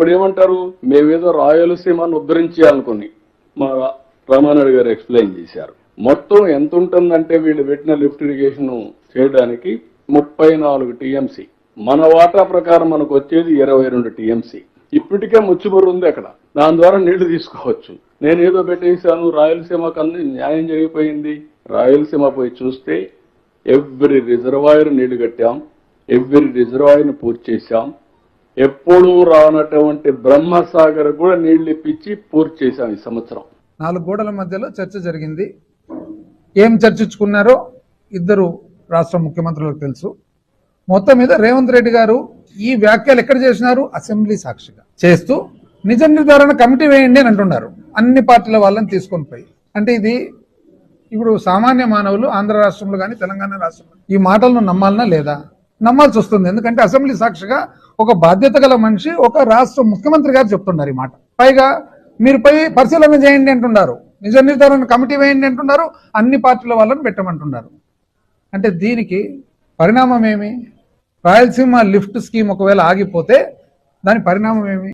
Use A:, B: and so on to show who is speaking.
A: ఇప్పుడు ఏమంటారు మేమేదో రాయలసీమను ఉద్ధరించాలనుకుని మా రామానాయుడు గారు ఎక్స్ప్లెయిన్ చేశారు. మొత్తం ఎంత ఉంటుందంటే వీళ్ళు పెట్టిన లిఫ్ట్ ఇరిగేషన్ చేయడానికి ముప్పై నాలుగు టీఎంసీ. మన వాటా ప్రకారం మనకు వచ్చేది ఇరవై రెండు టీఎంసీ. ఇప్పటికే ముచ్చుబురు ఉంది అక్కడ. దాని ద్వారా నీళ్ళు తీసుకోవచ్చు. నేను ఏదో పెట్టేశాను రాయలసీమకు అన్ని న్యాయం జరిగిపోయింది. రాయలసీమ పోయి చూస్తే ఎవ్రీ రిజర్వాయర్ నీళ్ళు కట్టాం ఎవ్రీ రిజర్వాయర్ని పూర్తి చేశాం. ఎప్పుడూ రానటువంటి బ్రహ్మసాగర్ కూడా నీళ్ళు ఇప్పించి పూర్తి చేశాం ఈ సంవత్సరం.
B: నాలుగు గోడల మధ్యలో చర్చ జరిగింది. ఏం చర్చించుకున్నారో ఇద్దరు రాష్ట్ర ముఖ్యమంత్రులకు తెలుసు. మొత్తం మీద రేవంత్ రెడ్డి గారు ఈ వ్యాఖ్యలు ఎక్కడ చేసినారు? అసెంబ్లీ సాక్షిగా. చేస్తూ నిజ నిర్ధారణ కమిటీ వేయండి అని అంటున్నారు. అన్ని పార్టీల వాళ్ళని తీసుకొని పోయి. అంటే ఇది ఇప్పుడు సామాన్య మానవులు ఆంధ్ర రాష్ట్రంలో కానీ తెలంగాణ రాష్ట్రంలో ఈ మాటలను నమ్మాలనా లేదా? నమ్మాల్సి వస్తుంది. ఎందుకంటే అసెంబ్లీ సాక్షిగా ఒక బాధ్యత గల మనిషి ఒక రాష్ట్ర ముఖ్యమంత్రి గారు చెప్తున్నారు ఈ మాట. పైగా మీరు పోయి పరిశీలన చేయండి అంటున్నారు. నిజ నిర్ధారణ కమిటీ వేయండి అంటున్నారు. అన్ని పార్టీల వాళ్ళని పెట్టమంటున్నారు. అంటే దీనికి పరిణామం ఏమి? రాయలసీమ లిఫ్ట్ స్కీమ్ ఒకవేళ ఆగిపోతే దాని పరిణామం ఏమి?